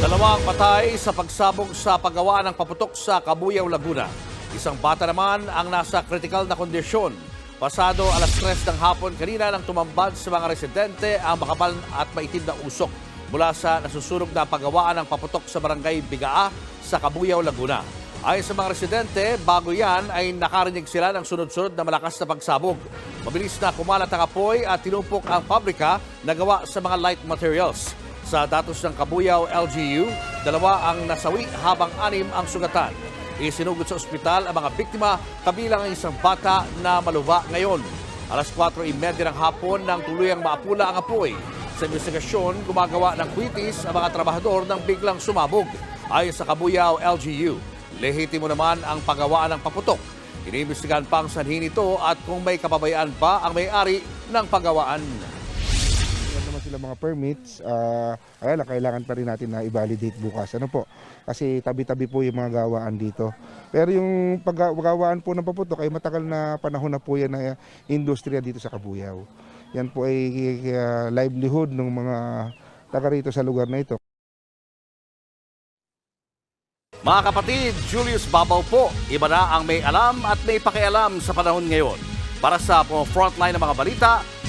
Dalawang patay sa pagsabog sa paggawa ng paputok sa Kabuyaw, Laguna. Isang bata naman ang nasa critical na kondisyon. Pasado alas 3 ng hapon kanina nang tumambad sa mga residente ang makapal at maitim na usok mula sa nasusunog na paggawaan ng paputok sa barangay Bigaa sa Kabuyaw, Laguna. Ayon sa mga residente, bago yan ay nakarinig sila ng sunod-sunod na malakas na pagsabog. Mabilis na kumalat ang apoy at tinumpok ang pabrika na gawa sa mga light materials. Sa datos ng Kabuyaw LGU, dalawa ang nasawi habang anim ang sugatan. Isinugod sa ospital ang mga biktima kabilang ang isang bata na maluba ngayon. Alas 4.30 ng hapon nang tuluyang maapula ang apoy. Sa investigasyon, gumagawa ng kwitis ang mga trabahador nang biglang sumabog. Ayon sa Kabuyaw LGU, lehitimo naman ang paggawaan ng paputok. Iniimbestigahan pa ang sanhi nito at kung may kapabayaan pa ang may-ari ng paggawaan. Meron naman sila mga permits, ah kaya lang kailangan pa rin natin na i-validate bukas. Ano po? Kasi tabi-tabi po yung mga gawaan dito. Pero yung paggawaan po ng paputok ay matagal na panahon na po yan na industriya dito sa Kabuyaw. Yan po ay ah, livelihood ng mga taga rito sa lugar na ito. Mga kapatid, Julius Babaw po. Iba na ang may alam at may pakialam sa panahon ngayon. Para sa frontline ng mga balita,